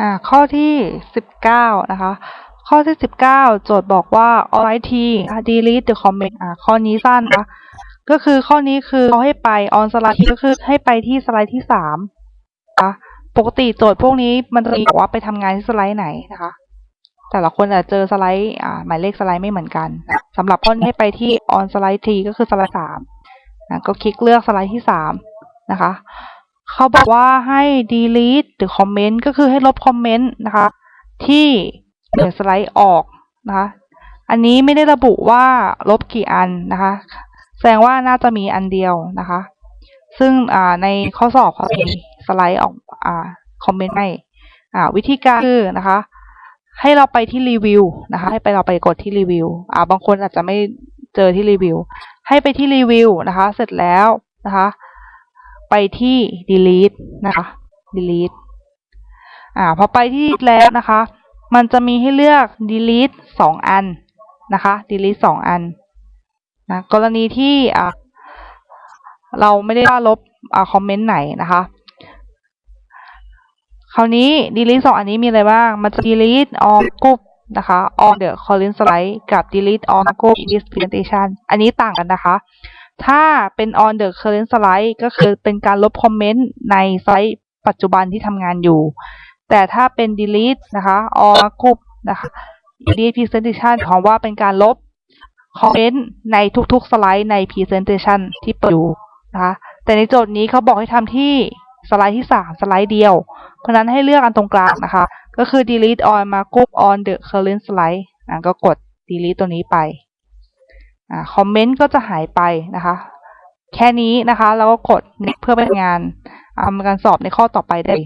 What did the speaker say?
อ่าข้อที่สิบเก้านะคะ ข้อที่สิบเก้าโจทย์บอกว่า alright t delete the comment อ่าข้อนี้สั้นนะคะก็คือข้อนี้คือเขาให้ไป on slide ก็คือให้ไปที่สไลด์ที่สามนะคะปกติโจทย์พวกนี้มันจะมีบอกว่าไปทำงานที่สไลด์ไหนนะคะ แต่ละคนอาจจะเจอสไลด์อ่าหมายเลขสไลด์ไม่เหมือนกันสำหรับข้อนี้ให้ไปที่ on slide t ก็คือสไลด์สามนะก็คลิกเลือกสไลด์ที่สามนะคะ เขาบอกว่าให้ delete หรือ comment ก็คือให้ลบคอมเมนต์นะคะ ที่หนึ่งสไลด์ออกนะคะ อันนี้ไม่ได้ระบุว่าลบกี่อันนะคะ แสดงว่าน่าจะมีอันเดียวนะคะ ซึ่งอ่าในข้อสอบเขามีสไลด์ออกอ่าคอมเมนต์ให้อ่าวิธีการคือนะคะ ให้เราไปที่รีวิวนะคะ ให้ไปเราไปกดที่รีวิวอ่าบางคนอาจจะไม่เจอที่รีวิว ให้ไปที่รีวิวนะคะ เสร็จแล้วนะคะ ไปที่ delete นะคะ delete อ่าพอไปที่แล้วนะคะ มันจะมีให้เลือก delete สองอันนะคะ delete สองอันนะกรณีที่อ่าเราไม่ได้ลบอ่าคอมเมนต์ไหนนะคะ คราวนี้ delete สองอันนี้มีอะไรบ้าง มันจะ delete all group นะคะ on the current slide กับ delete all group presentation อันนี้ต่างกันนะคะ ถ้าเป็น on the current slide ก็คือเป็นการลบคอมเมนต์ในสไลด์ปัจจุบันที่ทำงานอยู่ แต่ถ้าเป็น delete นะคะ all group นะคะ delete presentation ของว่าเป็นการลบคอมเมนต์ในทุกๆ สไลด์ใน presentation ที่เปิดอยู่นะคะแต่ในโจทย์นี้เขาบอกให้ทำที่สไลด์ที่ 3 สไลด์เดียว เพราะนั้นให้เลือกอันตรงกลางนะคะ ก็คือ delete all markup on the current slide อะก็กด delete ตัวนี้ไป คอมเมนต์ก็จะหายไปนะคะ แค่นี้นะคะ แล้วก็กดเพื่อไปทำงานทำการสอบในข้อต่อไปได้